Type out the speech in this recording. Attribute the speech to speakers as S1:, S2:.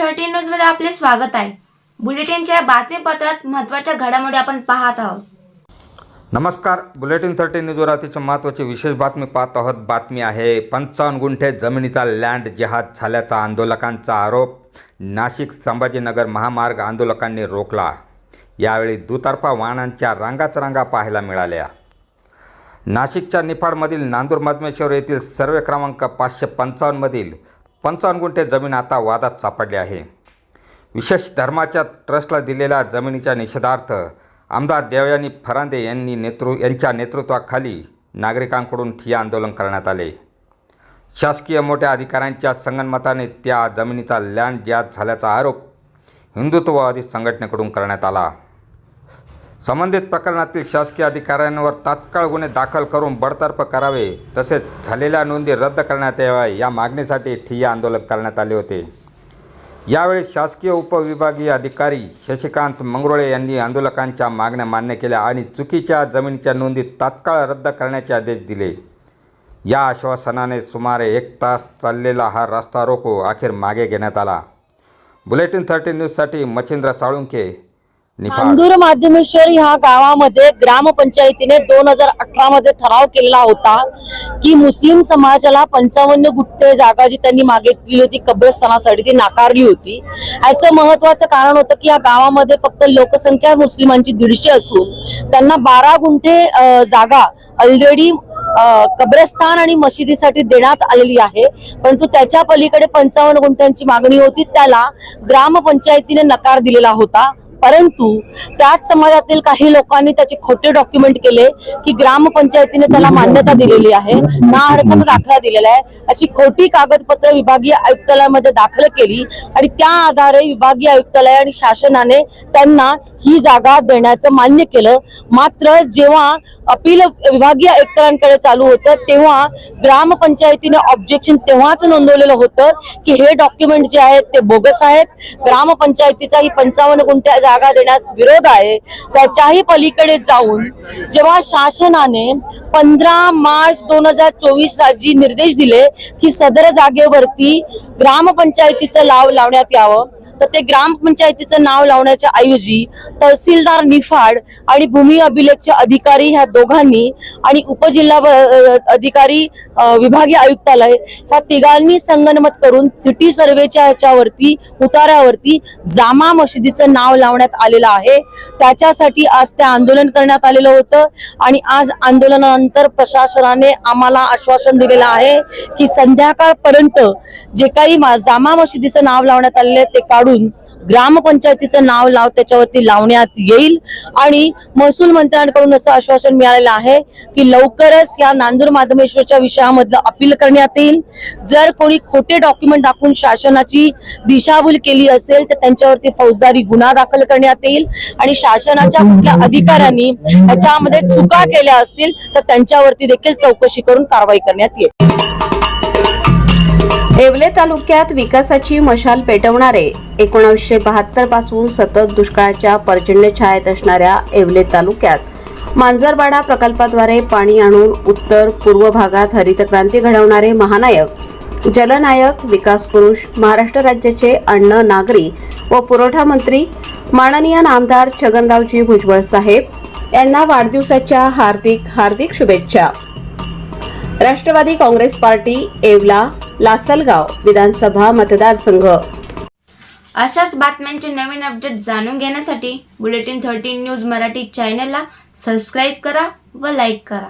S1: Thirteen न्यूजमध्ये आपले स्वागत आहे. बुलेटिनच्या बातमीपत्रात महत्त्वाच्या घडामोडी आपण पाहत आहोत.
S2: नमस्कार. बुलेटिन थर्टी न्यूजवर अतिशय महत्त्वाची विशेष बातमी पाहत आहोत. बातमी आहे पंचावन्न गुंठे जमिनीचा लँड जिहाद झाल्याचा आंदोलकांचा आरोप. नाशिक संभाजीनगर महामार्ग आंदोलकांनी रोखला. यावेळी दुतर्फा वाहनांच्या रांगाच रांगा पाहायला मिळाल्या. नाशिकच्या निफाडमधील नांदूर मधमेश्वर येथील सर्वे क्रमांक पाचशे पंचावन्नमधील पंचावन्न गुंठे जमीन आता वादात सापडली आहे. विशेष धर्माच्या ट्रस्टला दिलेल्या जमिनीच्या निषेधार्थ आमदार देवयानी फरांदे यांनी नेतृ यांच्या नेतृत्वाखाली नागरिकांकडून ठिय्या आंदोलन करण्यात आले. शासकीय मोठ्या अधिकाऱ्यांच्या संगनमताने त्या जमिनीचा लँड ज्यात झाल्याचा आरोप हिंदुत्ववादी संघटनेकडून करण्यात आला. संबंधित प्रकरणातील शासकीय अधिकाऱ्यांवर तात्काळ गुन्हे दाखल करून बडतर्फ करावे तसेच झालेल्या नोंदी रद्द करण्यात याव्या या मागणीसाठी ठिय्या आंदोलन करण्यात आले होते. यावेळी शासकीय उपविभागीय अधिकारी शशिकांत मंगरोळे यांनी आंदोलकांच्या मागण्या मान्य केल्या आणि चुकीच्या जमिनीच्या नोंदी तात्काळ रद्द करण्याचे आदेश दिले. या आश्वासनाने सुमारे एक तास चाललेला हा रस्ता रोको अखेर मागे घेण्यात आला. बुलेटिन थर्टी न्यूजसाठी मच्छिंद्र साळुंके
S3: नांदूर माध्यमेश्वर ह्या गावामध्ये ग्रामपंचायतीने दोन हजार अठरा मध्ये ठराव केलेला होता की मुस्लिम समाजाला पंचावन्न गुंठे जागा जी त्यांनी मागितली होती कब्रस्थानासाठी ती नाकारली होती. याचं महत्वाचं कारण होतं की या गावामध्ये फक्त लोकसंख्या मुस्लिमांची दीडशे असून त्यांना बारा गुंठे जागा ऑलरेडी कब्रस्थान आणि मशिदीसाठी देण्यात आलेली आहे. परंतु त्याच्या पलीकडे पंचावन्न गुंठ्यांची मागणी होती त्याला ग्रामपंचायतीने नकार दिलेला होता. परंतु त्याच समाजातील काही लोकांनी त्याचे खोटे डॉक्युमेंट केले की ग्रामपंचायतीने त्याला मान्यता दिलेली आहे ना हरकत दाखला दिलेला आहे. अशी खोटी कागदपत्र विभागीय आयुक्तालयामध्ये दाखल केली आणि त्या आधारे विभागीय आयुक्तालय आणि शासनाने त्यांना ही जागा देण्याचं मान्य केलं. मात्र जेव्हा अपील विभागीय आयुक्तांकडे चालू होतं तेव्हा ग्रामपंचायतीने ऑब्जेक्शन तेव्हाच नोंदवलेलं होतं की हे डॉक्युमेंट जे आहेत ते बोगस आहेत. ग्रामपंचायतीचा ही पंचावन्न गुंठ्या जागा देण्यास विरोध आहे त्याच्याही पलीकडे जाऊन जेव्हा शासनाने पंधरा मार्च दोन हजार चोवीस रोजी निर्देश दिले की सदर जागेवरती ग्रामपंचायतीचं लाव लावण्यात यावं तर ते ग्रामपंचायतीचं नाव लावण्याच्या ऐवजी तहसीलदार निफाड आणि भूमी अभिलेखचे अधिकारी ह्या दोघांनी आणि उपजिल्हा अधिकारी विभागीय आयुक्तालय ह्या तिघांनी संगनमत करून सिटी सर्वेच्या ह्याच्यावरती उतार्यावरती जामा मशिदीचं नाव लावण्यात आलेलं आहे. त्याच्यासाठी आज ते आंदोलन करण्यात आलेलं होतं आणि आज आंदोलनानंतर प्रशासनाने आम्हाला आश्वासन दिलेलं आहे की संध्याकाळपर्यंत जे काही जामा मशिदीचं नाव लावण्यात आलेलं आहे ते काढून ग्रामपंचायतीचं नाव लाव त्याच्यावरती लावण्यात येईल. आणि महसूल मंत्र्यांकडून असं आश्वासन मिळालेलं आहे की लवकरच या नांदूर माधमेश्वरच्या विषयामधलं अपील करण्यात येईल. जर कोणी खोटे डॉक्युमेंट दाखवून शासनाची दिशाभूल केली असेल तर त्यांच्यावरती फौजदारी गुन्हा दाखल करण्यात येईल. आणि शासनाच्या कुठल्या अधिकाऱ्यांनी याच्यामध्ये चुका केल्या असतील तर त्यांच्यावरती देखील चौकशी करून कारवाई करण्यात येईल.
S4: येवले तालुक्यात विकासाची मशाल पेटवणारे एकोणीसशे बहात्तरपासून सतत दुष्काळाच्या पर्जन्य छायेत असणाऱ्या येवले तालुक्यात मांजरवाडा प्रकल्पाद्वारे पाणी आणून उत्तर पूर्व भागात हरितक्रांती घडवणारे महानायक जलनायक विकास पुरुष महाराष्ट्र राज्याचे अन्न नागरी व पुरवठा मंत्री माननीय नामदार छगनरावजी भुजबळ साहेब यांना वाढदिवसाच्या हार्दिक हार्दिक शुभेच्छा. राष्ट्रवादी काँग्रेस पार्टी येवला लासलगाव विधानसभा मतदारसंघ.
S1: अशाच बातम्यांचे नवीन अपडेट जाणून घेण्यासाठी बुलेटिन थर्टीन न्यूज मराठी चॅनलला सबस्क्राईब करा व लाईक करा.